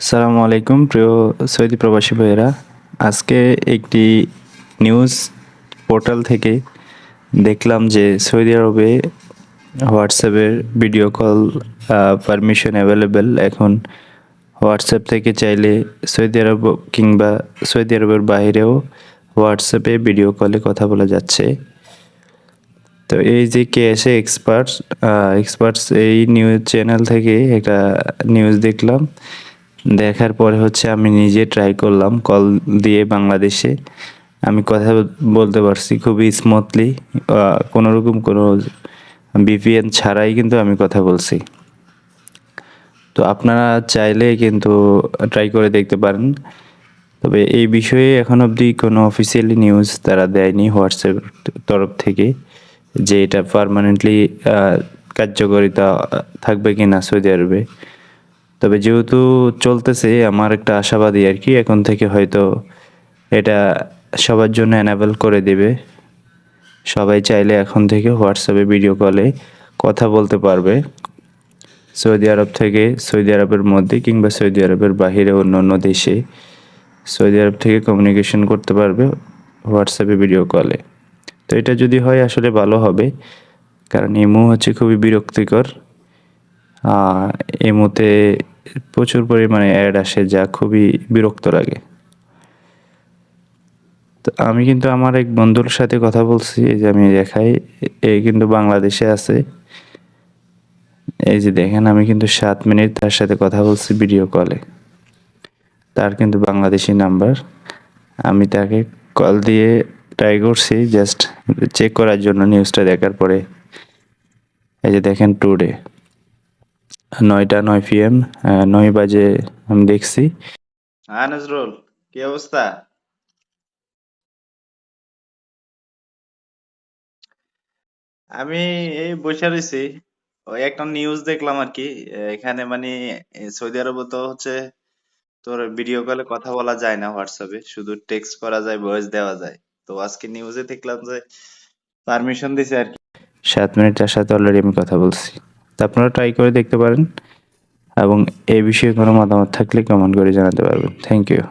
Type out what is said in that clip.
আসসালামু আলাইকুম, প্রিয় সৌদি প্রবাসী ভাইয়েরা। আজকে একটি নিউজ পোর্টাল থেকে দেখলাম যে সৌদি আরবে হোয়াটসঅ্যাপের ভিডিও কল পারমিশন অ্যাভেলেবেল এখন হোয়াটসঅ্যাপ থেকে চাইলে সৌদি আরব কিংবা সৌদি আরবের বাইরেও হোয়াটসঅ্যাপে ভিডিও কলে কথা বলা যাচ্ছে। তো এই যে কে এসে এক্সপার্টস এক্সপার্টস এই নিউজ চ্যানেল থেকে একটা নিউজ দেখলাম। দেখার পরে হচ্ছে আমি নিজে ট্রাই করলাম কল দিয়ে বাংলাদেশে। আমি কথা বলতে পারছি খুবই স্মুথলি কোনো রকম কোনো বিপিএন ছাড়াই কিন্তু আমি কথা বলছি। তো আপনারা চাইলে কিন্তু ট্রাই করে দেখতে পারেন। তবে এই বিষয়ে এখন অবধি কোনো অফিসিয়ালি নিউজ তারা দেয়নি হোয়াটসঅ্যাপ তরফ থেকে যে এটা পারমানেন্টলি কার্যকারিতা থাকবে কি না সৌদি আরবে। তবে যেহেতু চলতেছে, আমার একটা আশাবাদী আর কি, এখন থেকে হয়তো এটা সবার জন্য অ্যানাবেল করে দেবে। সবাই চাইলে এখন থেকে হোয়াটসঅ্যাপে ভিডিও কলে কথা বলতে পারবে। সৌদি আরব থেকে, সৌদি আরবের মধ্যে কিংবা সৌদি আরবের বাহিরে অন্য অন্য দেশে সৌদি আরব থেকে কমিউনিকেশন করতে পারবে হোয়াটসঅ্যাপে ভিডিও কলে তো এটা যদি হয়, আসলে ভালো হবে। কারণ ইমো হচ্ছে খুবই বিরক্তিকর। এমোতে প্রচুর পরিমাণে অ্যাড আসে যা খুবই বিরক্ত লাগে। তো আমি কিন্তু আমার এক বন্ধুর সাথে কথা বলছি, এই যে আমি দেখাই, এ কিন্তু বাংলাদেশে আছে। এই যে দেখেন, আমি কিন্তু সাত মিনিট তার সাথে কথা বলছি ভিডিও কলে তার কিন্তু বাংলাদেশি নাম্বার আমি তাকে কল দিয়ে ট্রাই করছি জাস্ট চেক করার জন্য নিউজটা দেখার পরে। এই যে দেখেন টুডে নয়টা নয় পিএম নয় বাজে আমি দেখছি। হ্যাঁ নজরুল কি অবস্থা? আমি এই বসে রয়েছি। ওই একটা নিউজ দেখলাম আর কি। এখানে মানে সৌদি আরবে তো হচ্ছে তোর ভিডিও কলে কথা বলা যায় না হোয়াটসঅ্যাপে শুধু টেক্সট করা যায় ভয়েস দেওয়া যায়। তো আজকে নিউজে দেখলাম যে পারমিশন দিছে আর কি। সাত মিনিট তার সাথে অলরেডি আমি কথা বলছি। তা আপনারা ট্রাই করে দেখতে পারেন এবং এ বিষয়ে কোনো মতামত থাকলে কমেন্ট করে জানাতে পারবেন। Thank you